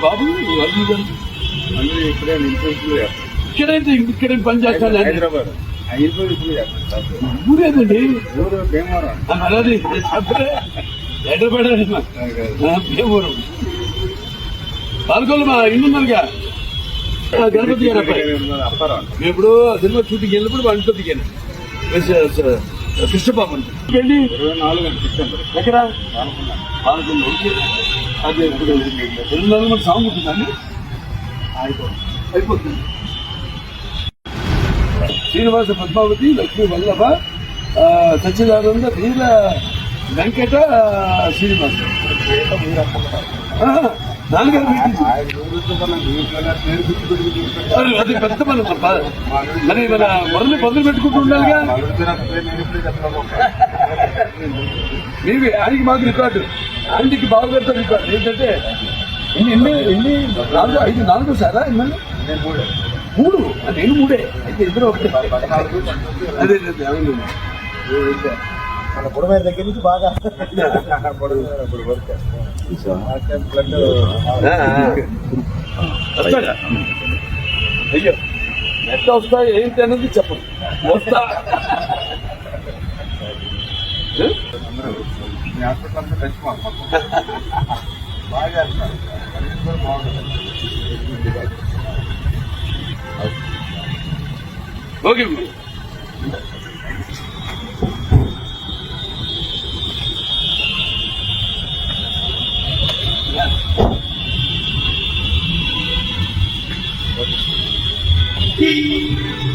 బాబు ఇక్కడే ఇక్కడైతే ఇక్కడ పని చేస్తాను హైదరాబాద్ ఇప్పుడు ఊరేదండి హైదరాబాద్ భీమవరం పాల్గొల్లు మా ఇల్లు ఉన్నారుగా గణపతి గారు అబ్బాయి మేము సినిమా షూటింగ్ వెళ్ళినప్పుడు వాళ్ళతో దిగాను కృష్ణబాబు వెళ్ళి ఇరవై నాలుగు ఎక్కడ? ఓకే అదే రెండు నాలుగు మంది సాంగ్ ఉంటుందండి అయిపోతుంది. శ్రీనివాస పద్మావతి లక్ష్మీ వల్లభ సచ్చిదానంద వీర వెంకట శ్రీనివాస. మరి అది పెద్ద మనం మరి మన మొదలు మొదలు పెట్టుకుంటూ ఉండాలిగా? మీవి ఆయనకి మాకు రికార్డు. ఆయనకి బాగా పెడతారు రికార్డు. ఏంటంటే ఎన్ని ఎన్ని ఎన్ని నాలుగు ఐదు నాలుగు సారా ఎమ్మెల్యే మూడు. అది నేను మూడే. అయితే ఇద్దరు ఒకటే. అదే అదే అవును. మన బుడమేర దగ్గర నుంచి బాగా అయ్యో ఎంత వస్తాయి ఏంటి అనేది చెప్పండి వస్తా బాగా బాగుంటుంది ఓకే King